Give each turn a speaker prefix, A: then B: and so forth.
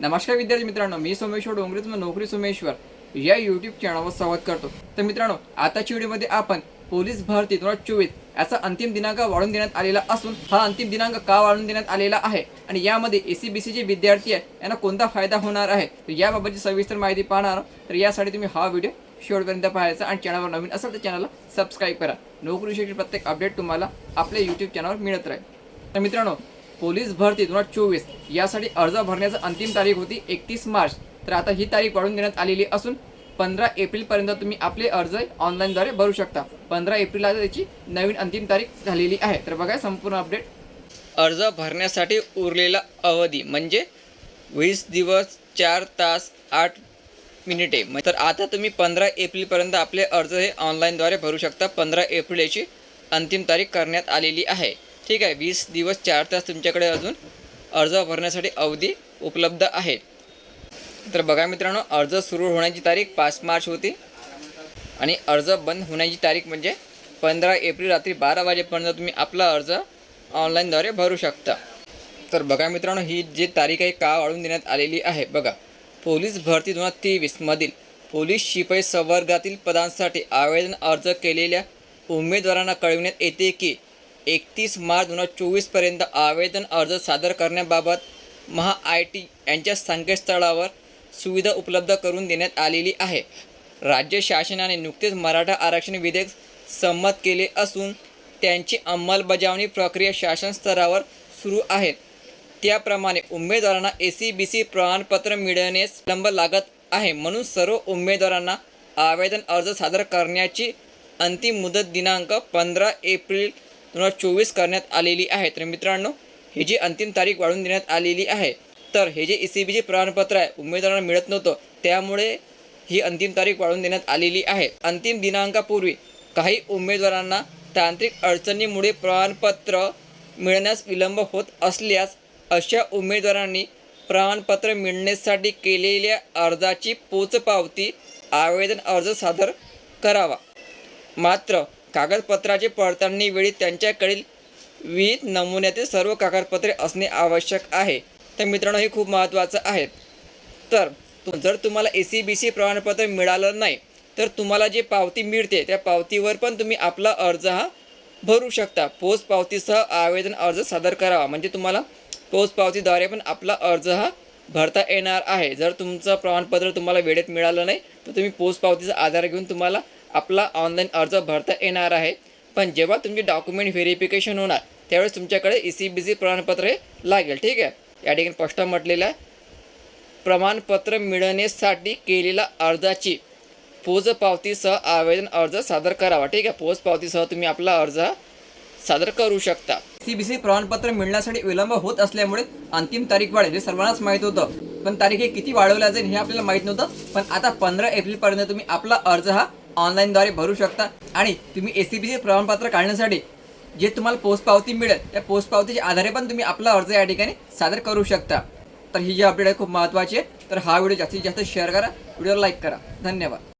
A: नमस्कार विद्यार्थी मित्रांनो मी सोमेश्वर डोंगरे तुम्ही नोकरी सोमेश्वर या युट्यूब चॅनलवर स्वागत करतो. तर मित्रांनो आताच्या व्हिडिओमध्ये आपण पोलीस भरती दोन हजार चोवीस याचा अंतिम दिनांक वाढून देण्यात आलेला असून हा अंतिम दिनांक का वाढून देण्यात आलेला आहे? आणि यामध्ये एसी बी सी जे विद्यार्थी आहे यांना कोणता फायदा होणार आहे? तर याबाबतची सविस्तर माहिती पाहणार तर यासाठी तुम्ही हा व्हिडिओ शेवटपर्यंत पाहायचा आणि चॅनलवर नवीन असेल तर चॅनलला सबस्क्राईब करा. नोकरीविषयी प्रत्येक अपडेट तुम्हाला आपल्या यूट्यूब चॅनलवर मिळत राहील. तर मित्रांनो पोलीस भरती दोन हजार चोवीस. यासाठी अर्ज भरण्याची अंतिम तारीख होती एकतीस मार्च. तर आता ही तारीख वाढून देण्यात आलेली असून पंधरा एप्रिलपर्यंत तुम्ही आपले अर्ज ऑनलाईनद्वारे भरू शकता. पंधरा एप्रिलला त्याची नवीन अंतिम तारीख झालेली आहे. तर बघा संपूर्ण अपडेट. अर्ज भरण्यासाठी उरलेला अवधी म्हणजे वीस दिवस चार तास आठ मिनिटे. तर आता तुम्ही पंधरा एप्रिलपर्यंत आपले अर्ज हे ऑनलाईनद्वारे भरू शकता. पंधरा एप्रिल याची अंतिम तारीख करण्यात आलेली आहे. ठीक आहे वीस दिवस चार तास तुमच्याकडे अजून अर्ज भरण्यासाठी अवधी उपलब्ध आहे. तर बघा मित्रांनो अर्ज सुरू होण्याची तारीख पाच मार्च होती आणि अर्ज बंद होण्याची तारीख म्हणजे पंधरा एप्रिल रात्री बारा वाजेपर्यंत तुम्ही आपला अर्ज ऑनलाईनद्वारे भरू शकता. तर बघा मित्रांनो ही जी तारीख आहे का वाढवून देण्यात आलेली आहे बघा. पोलीस भरती दोन हजार तेवीसमधील पोलीस शिपाई संवर्गातील पदांसाठी आवेदन अर्ज केलेल्या उमेदवारांना कळविण्यात येते की एकतीस मार्च दोन हजार चोवीसपर्यंत आवेदन अर्ज सादर करण्याबाबत महा आय टी यांच्या संकेतस्थळावर सुविधा उपलब्ध करून देण्यात आलेली आहे. राज्य शासनाने नुकतेच मराठा आरक्षण विधेयक संमत केले असून त्यांची अंमलबजावणी प्रक्रिया शासन स्तरावर सुरू आहे. त्याप्रमाणे उमेदवारांना ए सी बी सी प्रमाणपत्र मिळण्यास लंब लागत आहे म्हणून सर्व उमेदवारांना आवेदन अर्ज सादर करण्याची अंतिम मुदत दिनांक पंधरा एप्रिल दोन हजार चोवीस करण्यात आलेली आहे. तर मित्रांनो ही जी अंतिम तारीख वाढवून देण्यात आलेली आहे तर हे जे ई सी बी जे प्रमाणपत्र आहे उमेदवारांना मिळत नव्हतं. त्यामुळे ही अंतिम तारीख वाढवून देण्यात आलेली आहे. अंतिम दिनांकापूर्वी काही उमेदवारांना तांत्रिक अडचणीमुळे प्रमाणपत्र मिळण्यास विलंब होत असल्यास अशा उमेदवारांनी प्रमाणपत्र मिळण्यासाठी केलेल्या अर्जाची पोचपावती आवेदन अर्ज सादर करावा. मात्र कागदपत्राची पडताळणी वेळी त्यांच्याकडील विविध नमुन्यातील सर्व कागदपत्रे असणे आवश्यक आहे. तर मित्रांनो हे खूप महत्त्वाचं आहे. तर जर तुम्हाला ए सी बी सी प्रमाणपत्र मिळालं नाही तर तुम्हाला जे पावती मिळते त्या पावतीवर पण तुम्ही आपला अर्ज हा भरू शकता. पोस्ट पावतीसह आवेदन अर्ज सादर करावा. म्हणजे तुम्हाला पोस्ट पावतीद्वारे पण आपला अर्ज हा भरता येणार आहे. जर तुमचं प्रमाणपत्र तुम्हाला वेळेत मिळालं नाही तर तुम्ही पोस्ट पावतीचा आधार घेऊन तुम्हाला आपला ऑनलाईन अर्ज भरता येणार आहे. पण जेव्हा तुमची डॉक्युमेंट व्हेरिफिकेशन होणार त्यावेळेस तुमच्याकडे ई सी बी सी प्रमाणपत्र हे लागेल ठीक आहे? या ठिकाणी स्पष्ट म्हटलेलं आहे. प्रमाणपत्र मिळवण्यासाठी केलेल्या अर्जाची पोचपावतीसह आवेदन अर्ज सादर करावा ठीक आहे? पोचपावतीसह तुम्ही आपला अर्ज हा सादर करू शकता. सी बी सी प्रमाणपत्र मिळण्यासाठी विलंब होत असल्यामुळे अंतिम तारीख वाढेल हे सर्वांनाच माहीत होतं. पण तारीख हे किती वाढवल्या जाईल हे आपल्याला माहीत नव्हतं. पण आता पंधरा एप्रिलपर्यंत तुम्ही आपला अर्ज हा ऑनलाईनद्वारे भरू शकता. आणि तुम्ही ए सी बीचे प्रमाणपत्र काढण्यासाठी जे तुम्हाला पोस्ट पावती मिळेल त्या पोस्ट पावतीच्या आधारे पण तुम्ही आपला अर्ज या ठिकाणी सादर करू शकता. तर ही जी अपडेट आहे खूप महत्त्वाची आहे. तर हा व्हिडिओ जास्तीत जास्त शेअर करा. व्हिडिओला लाईक करा. धन्यवाद.